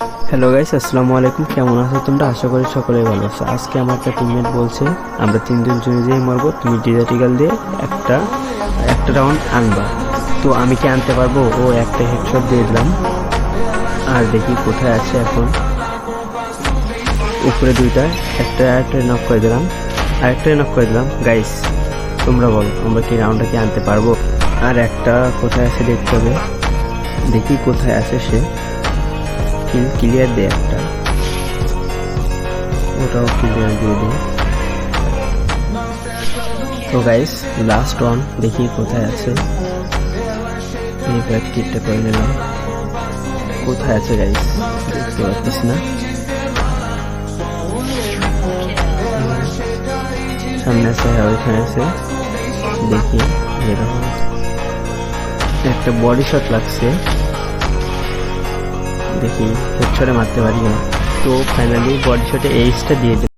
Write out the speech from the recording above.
Hello guys আসসালামু আলাইকুম। কেমন আছো তোমরা? আশা করি সকলেই ভালো আছো। আজকে আমার একটা টিমমেট বলছে, আমরা তিনজন জুনে যেয়ে মরবো, তুমি ডিজার্টিক্যাল দিয়ে একটা একটা রাউন্ড আনবা। তো আমি কি আনতে পারব? ও একটা হেডশট দিয়ে দিলাম। আর দেখি কোথায় আছে এখন। উপরে দুইটা, একটা একটা নক করে দিলাম। আর একটা নক করে দিলাম। গাইস তোমরা বলো, আমরা কি রাউন্ডটা কি আনতে পারব? আর একটা কোথায় আছে দেখতে হবে। দেখি কোথায় আছে সে। কিল ক্লিয়ার দে একটা। ওটাও ক্লিয়ার দিয়ে দিই তো গাইস লাস্ট ওয়ান দেখি কোথায় আছে। এই ব্যাগ করে নিলাম। কোথায় আছে গাইস দেখতে পাচ্ছিস না? সামনে আছে হ্যাঁ ওইখানে আছে। দেখি, এরকম। একটা বডি শট লাগছে। দেখি হেডশটে মারতে পারি কিনা। তো ফাইনালি বডি শটে এইচটা দিয়ে